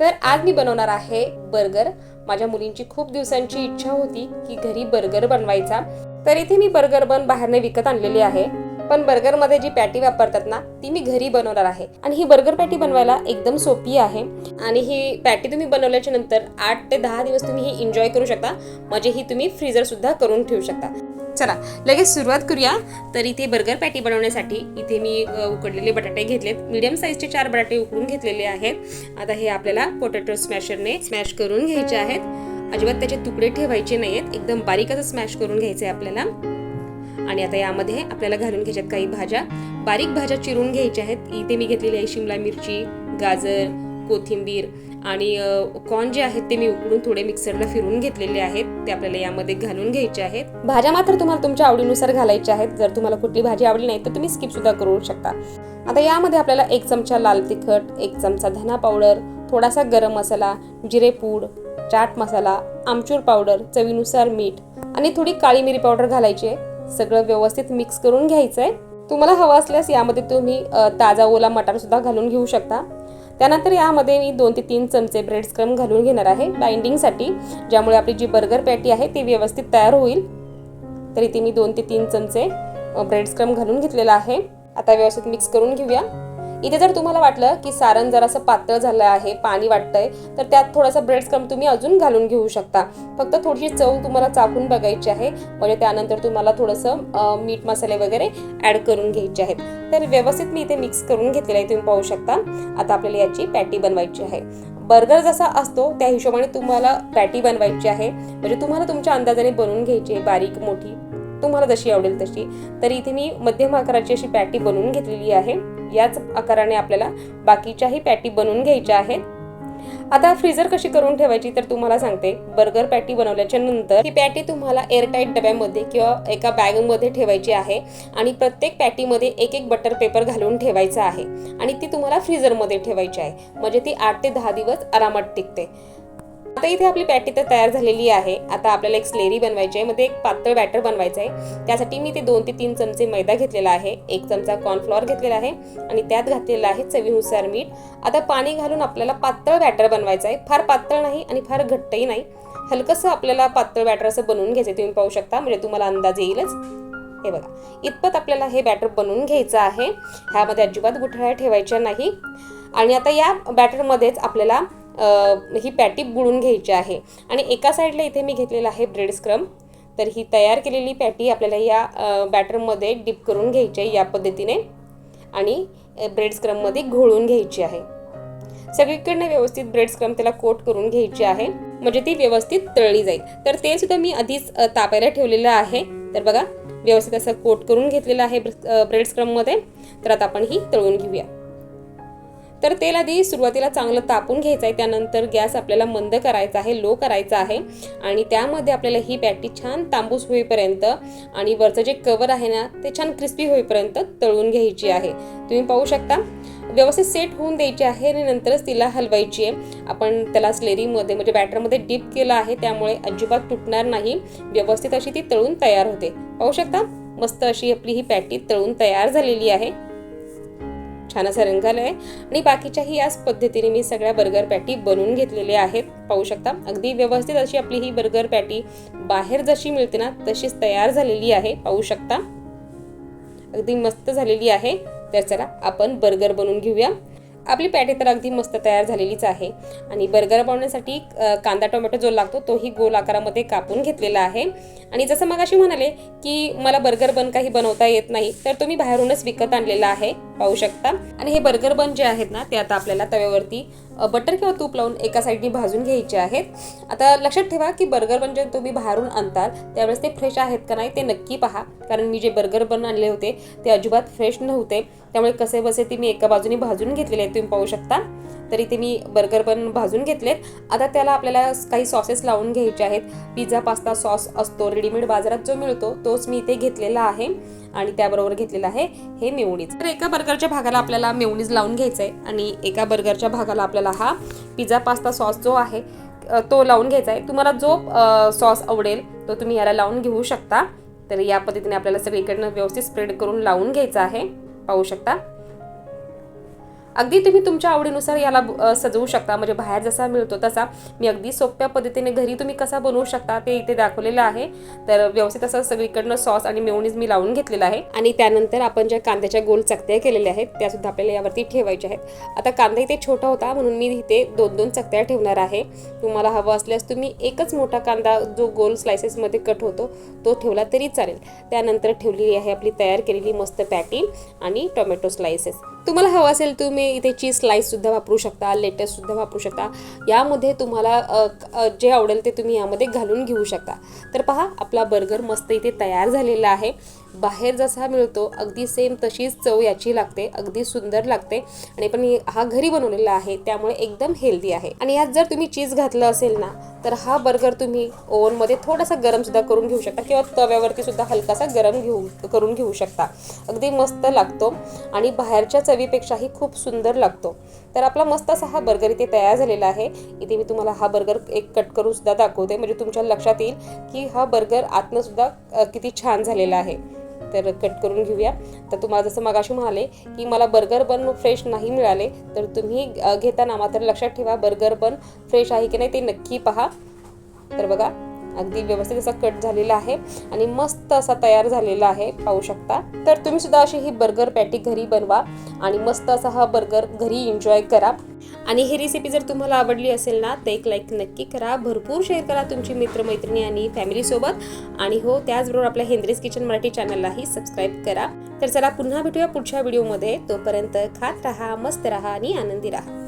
तर आज मी बनवणार आहे बर्गर. माझ्या मुलींची खूप दिवसांची इच्छा होती की घरी बर्गर बनवायचा. तर इथे मी बर्गर बन बाहेरने विकत आणलेली आहे. पण बर्गरमध्ये जी पॅटी वापरतात ना ती मी घरी बनवणार आहे. आणि ही बर्गर पॅटी बनवायला एकदम सोपी आहे. आणि ही पॅटी तुम्ही बनवल्याच्या नंतर आठ ते दहा दिवस तुम्ही ही एन्जॉय करू शकता. म्हणजे ही तुम्ही फ्रीजर सुद्धा करून ठेवू शकता. चला लगेच सुरुवात करूया. तर इथे बर्गर पॅटी बनवण्यासाठी इथे मी उकडलेले बटाटे घेतलेत. मीडियम साईजचे चार बटाटे उकडून घेतलेले आहेत. आता हे आपल्याला पोटॅटो स्मॅशरने स्मॅश करून घ्यायचे आहेत. अजिबात त्याचे तुकडे ठेवायचे नाहीत एकदम बारीकच स्मॅश करून घ्यायचे आहे आपल्याला. आणि आता यामध्ये आपल्याला घालून घ्यायच्यात काही भाज्या. बारीक भाज्या चिरून घ्यायच्या आहेत. इथे मी घेतलेली आहे शिमला मिरची गाजर कोथिंबीर आणि कॉर्न जे आहेत ते मी उकडून थोडे मिक्सरला फिरून घेतलेले आहेत. ते आपल्याला यामध्ये घालून घ्यायचे आहेत. भाज्या मात्र तुम्हाला तुमच्या आवडीनुसार घालायच्या आहेत. जर तुम्हाला कुठली भाजी आवडली नाही तर तुम्ही स्किप सुद्धा करू शकता. आता यामध्ये आपल्याला एक चमचा लाल तिखट एक चमचा धना पावडर थोडासा गरम मसाला जिरेपूड चाट मसाला आमचूर पावडर चवीनुसार मीठ आणि थोडी काळी मिरी पावडर घालायची आहे. सगळं व्यवस्थित मिक्स करून घ्यायचं आहे तुम्हाला हवं असल्यास यामध्ये तुम्ही ताजा ओला मटारसुद्धा घालून घेऊ शकता. त्यानंतर यामध्ये मी दोन ते तीन चमचे ब्रेड स्क्रम घालून घेणार आहे बाइंडिंगसाठी ज्यामुळे आपली जी बर्गर पॅटी आहे ती व्यवस्थित तयार होईल. तर इथे मी दोन ते तीन चमचे ब्रेड स्क्रम घालून घेतलेला आहे. आता व्यवस्थित मिक्स करून घेऊया. इथे जर तुम्हाला वाटलं की सारण जरासं पातळ झालं आहे पाणी वाटतंय तर त्यात थोडासा ब्रेड क्रम तुम्ही अजून घालून घेऊ शकता. फक्त थोडीशी चव तुम्हाला चाकून बघायची आहे. म्हणजे त्यानंतर तुम्हाला थोडंसं मीठ मसाले वगैरे ॲड करून घ्यायचे आहेत. तर व्यवस्थित मी इथे मिक्स करून घेतलेलं आहे तुम्ही पाहू शकता. आता आपल्याला याची पॅटी बनवायची आहे. बर्गर जसा असतो त्या हिशोबाने तुम्हाला पॅटी बनवायची आहे. म्हणजे तुम्हाला तुमच्या अंदाजाने बनवून घ्यायची आहे बारीक मोठी. तुम्हाला जशी आवडेल तशी. तर इथे मी मध्यम आकाराची अशी पॅटी बनवून घेतलेली आहे. याच आकाराने आपल्याला बाकीच्याही पॅटी बनवून घ्यायच्या आहेत. आता फ्रीजर कशी करून ठेवायची तर तुम्हाला सांगते. बर्गर पॅटी बनवल्याच्या नंतर ही पॅटी तुम्हाला एअरटाईट डब्यामध्ये किंवा एका बॅगमध्ये ठेवायची आहे आणि प्रत्येक पॅटीमध्ये एक एक बटर पेपर घालून ठेवायचा आहे आणि ती तुम्हाला फ्रीजरमध्ये ठेवायची आहे. म्हणजे ती आठ ते दहा दिवस आरामात टिकते. आता इथे आपली पॅटी तर तयार झालेली आहे. आता आपल्याला एक स्लेरी बनवायची आहे. मध्ये एक पातळ बॅटर बनवायचं आहे. त्यासाठी मी ते दोन ते तीन चमचे मैदा घेतलेला आहे. एक चमचा कॉर्नफ्लॉवर घेतलेला आहे. आणि त्यात घातलेला आहे चवीनुसार मीठ. आता पाणी घालून आपल्याला पातळ बॅटर बनवायचं आहे. फार पातळ नाही आणि फार घट्टही नाही. हलकंसं आपल्याला पातळ बॅटर असं बनवून घ्यायचं आहे. तुम्ही पाहू शकता. म्हणजे तुम्हाला अंदाज येईलच. हे बघा. इतपत आपल्याला हे बॅटर बनवून घ्यायचं आहे. ह्यामध्ये अजिबात गुठळ्या ठेवायच्या नाही. आणि आता या बॅटरमध्येच आपल्याला ही पॅटी बुळून घ्यायची आहे. आणि एका साईडला इथे मी घेतलेला आहे ब्रेड स्क्रम तर ही तयार केलेली पॅटी आपल्याला या बॅटरमध्ये डिप करून घ्यायची आहे या पद्धतीने. आणि ब्रेड स्क्रममध्ये घोळून घ्यायची आहे. सगळीकडनं व्यवस्थित ब्रेड स्क्रम त्याला कोट करून घ्यायची आहे. म्हणजे ती व्यवस्थित तळली जाईल. तर ते सुद्धा मी आधीच तापायला ठेवलेलं आहे. तर बघा व्यवस्थित असं कोट करून घेतलेलं आहे ब्रेड स्क्रममध्ये तर आता आपण ही तळून घेऊया. तर तेल आधी सुरुवातीला चांगलं तापून घ्यायचं आहे. त्यानंतर गॅस आपल्याला मंद करायचा आहे लो करायचा आहे. आणि त्यामध्ये आपल्याला ही पॅटी छान तांबूस होईपर्यंत आणि वरचं जे कवर आहे ना ते छान क्रिस्पी होईपर्यंत तळून घ्यायची आहे. तुम्ही पाहू शकता. व्यवस्थित सेट होऊन द्यायची आहे आणि नंतरच तिला हलवायची आहे. आपण त्याला स्लेरीमध्ये म्हणजे बॅटरमध्ये डीप केलं आहे त्यामुळे अजिबात तुटणार नाही. व्यवस्थित अशी ती तळून तयार होते. पाहू शकता. मस्त अशी आपली ही पॅटी तळून तयार झालेली आहे. छान असा रंग आहे आणि बाकीच्याही याच पद्धतीने मी सगळ्या बर्गर पॅटी बनवून घेतलेल्या आहेत. पाहू शकता अगदी व्यवस्थित अशी आपली ही बर्गर पॅटी बाहेर जशी मिळते ना तशीच तयार झालेली आहे. पाहू शकता अगदी मस्त झालेली आहे. तर चला आपण बर्गर बनवून घेऊया. आपली पॅटी तर अगदी मस्त तयार झालेलीच आहे. आणि बर्गर बनवण्यासाठी कांदा टोमॅटो जो लागतो तोही गोल आकारामध्ये कापून घेतलेला आहे. आणि जसं मग अशी म्हणाले की मला बर्गर बन काही बनवता येत नाही तर तुम्ही बाहेरूनच विकत आणलेला आहे. पाहू शकता. आणि हे बर्गर बन जे आहेत ना ते आता आपल्याला तव्यावरती बटर किंवा तूप लावून एका साईडनी भाजून घ्यायचे आहेत. आता लक्षात ठेवा की बर्गर बन जे तुम्ही बाहेरून आणताल त्यावेळेस ते फ्रेश आहेत का नाही ते नक्की पहा. कारण मी जे बर्गर बन आणले होते ते अजिबात फ्रेश नव्हते. त्यामुळे कसे बसे ते मी एका बाजूने भाजून घेतलेले आहेत तुम्ही पाहू शकता. तरी ते मी बर्गर बन भाजून घेतलेत. आता त्याला आपल्याला काही सॉसेस लावून घ्यायचे आहेत. पिझ्झा पास्ता सॉस असतो रेडीमेड बाजारात जो मिळतो तोच मी इथे घेतलेला आहे. आणि त्याबरोबर घेतलेलं आहे हे मेवणीज तर एका बर्गरच्या भागाला आपल्याला मेवणीज लावून घ्यायचं आहे आणि एका बर्गरच्या भागाला आपल्याला हा पिझ्झा पास्ता सॉस जो आहे तो लावून घ्यायचा आहे तुम्हाला जो सॉस आवडेल तो तुम्ही याला लावून घेऊ शकता. तर या पद्धतीने आपल्याला सगळीकडनं व्यवस्थित स्प्रेड करून लावून घ्यायचं आहे. पाहू शकता. अगदी तुम्ही तुमच्या आवडीनुसार याला सजवू शकता. म्हणजे बाहेर जसा मिळतो तसा. मी अगदी सोप्या पद्धतीने घरी तुम्ही कसा बनवू शकता ते इथे दाखवलेलं आहे. तर व्यवस्थित असं सगळीकडनं सॉस आणि मेवणीज मी लावून घेतलेला आहे. आणि त्यानंतर आपण ज्या कांद्याच्या गोल चकत्या केलेल्या आहेत त्या सुद्धा आपल्याला यावरती ठेवायच्या आहेत. आता कांदा इथे छोटा होता म्हणून मी इथे दोन दोन चकत्या ठेवणार आहे. तुम्हाला हवं असल्यास तुम्ही एकच मोठा कांदा जो गोल स्लायसेसमध्ये कट होतो तो ठेवला तरी चालेल. त्यानंतर ठेवलेली आहे आपली तयार केलेली मस्त पॅटी आणि टोमॅटो स्लायसेस तुम्हाला हवं असेल तुम्ही इथे चीज स्लाईससुद्धा वापरू शकता लेटससुद्धा वापरू शकता. यामध्ये तुम्हाला जे आवडेल ते तुम्ही यामध्ये घालून घेऊ शकता. तर पहा आपला बर्गर मस्त इथे तयार झालेला आहे. बाहेर जसा मिळतो अगदी सेम तशीच चव याची लागते अगदी सुंदर लागते. आणि पण हा घरी बनवलेला आहे त्यामुळे एकदम हेल्दी आहे. आणि यात जर तुम्ही चीज घातलं असेल ना तर हा बर्गर तुम्ही ओव्हनमध्ये थोडासा गरम सुद्धा करून घेऊ शकता किंवा तव्यावरती सुद्धा हलकासा गरम घेऊ करून घेऊ शकता. अगदी मस्त लागतो आणि बाहेरच्या चवीपेक्षाही खूप सुंदर लागतो. तर आपला मस्त असा हा बर्गर इथे तयार झालेला आहे. इथे मी तुम्हाला हा बर्गर एक कट करून सुद्धा दाखवते. म्हणजे तुमच्या लक्षात येईल की हा बर्गर आतनं सुद्धा किती छान झालेला आहे. तर कट करून घेऊया. तर तुम्हाला जसं मगाशी म्हणाले की मला बर्गर बन फ्रेश नाही मिळाले तर तुम्ही घेताना मात्र लक्षात ठेवा बर्गर बन फ्रेश आहे की नाही ते नक्की पहा. तर बघा अगदी व्यवस्थित असा कट झालेला आहे आणि मस्त असा तयार झालेला आहे पाहू शकता. तर तुम्ही सुद्धा अशी ही बर्गर पॅटी घरी बनवा आणि मस्त असा हा बर्गर घरी एन्जॉय करा. आणि ही रेसिपी जर तुम्हाला आवडली असेल ना तर एक लाईक नक्की करा. भरपूर शेअर करा तुमची मित्रमैत्रिणी आणि फॅमिलीसोबत आणि हो त्याचबरोबर आपल्या हेंद्रीज किचन मराठी चॅनललाही सबस्क्राईब करा. तर चला पुन्हा भेटूया पुढच्या व्हिडिओमध्ये तोपर्यंत खात राहा मस्त राहा आणि आनंदी राहा.